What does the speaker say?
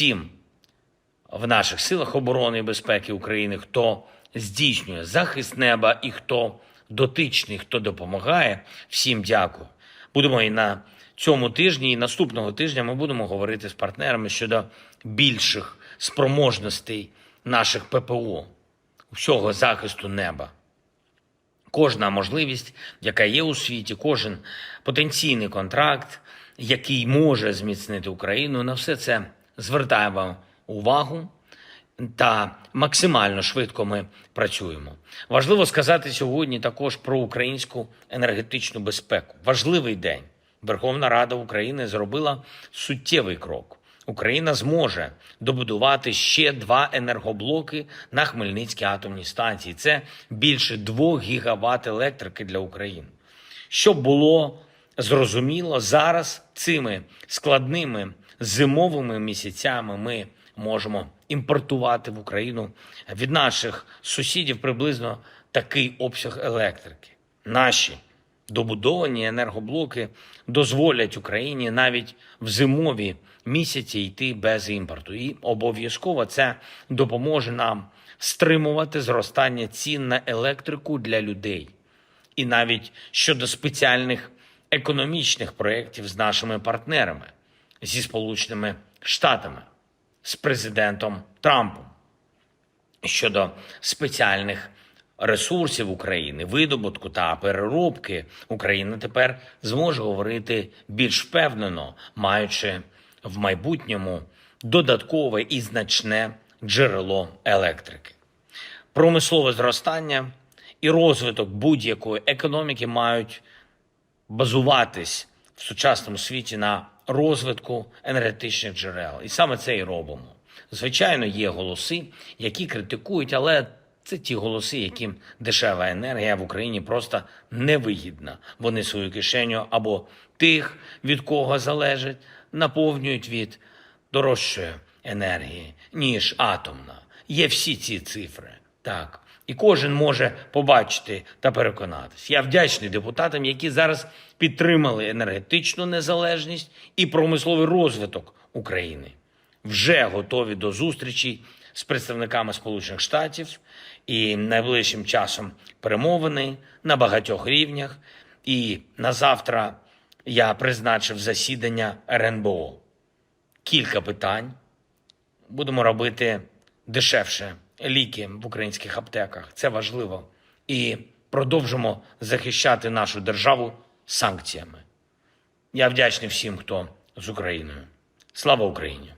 всім в наших силах оборони і безпеки України, хто здійснює захист неба і хто дотичний, хто допомагає. Всім дякую. Будемо і на цьому тижні, і наступного тижня ми будемо говорити з партнерами щодо більших спроможностей наших ППО, всього захисту неба. Кожна можливість, яка є у світі, кожен потенційний контракт, який може зміцнити Україну, на все це звертаємо увагу та максимально швидко ми працюємо. Важливо сказати сьогодні також про українську енергетичну безпеку. Важливий день. Верховна Рада України зробила суттєвий крок. Україна зможе добудувати ще два енергоблоки на Хмельницькій атомній станції. Це більше 2 гігават електрики для України. Щоб було зрозуміло, зараз цими складними зимовими місяцями ми можемо імпортувати в Україну від наших сусідів приблизно такий обсяг електрики. Наші добудовані енергоблоки дозволять Україні навіть в зимові місяці йти без імпорту. І обов'язково це допоможе нам стримувати зростання цін на електрику для людей. І навіть щодо спеціальних економічних проєктів з нашими партнерами зі Сполученими Штатами, з президентом Трампом щодо спеціальних ресурсів України, видобутку та переробки, Україна тепер зможе говорити більш впевнено, маючи в майбутньому додаткове і значне джерело електрики. Промислове зростання і розвиток будь-якої економіки мають базуватись в сучасному світі на розвитку енергетичних джерел. І саме це і робимо. Звичайно, є голоси, які критикують, але це ті голоси, яким дешева енергія в Україні просто невигідна. Вони свою кишеню або тих, від кого залежить, наповнюють від дорожчої енергії, ніж атомна. Є всі ці цифри. Так. І кожен може побачити та переконатись. Я вдячний депутатам, які зараз підтримали енергетичну незалежність і промисловий розвиток України. Вже готові до зустрічі з представниками Сполучених Штатів і найближчим часом перемовини на багатьох рівнях. І на завтра я призначив засідання РНБО. Кілька питань. Будемо робити дешевше ліки в українських аптеках. Це важливо. І продовжимо захищати нашу державу санкціями. Я вдячний всім, хто з Україною. Слава Україні!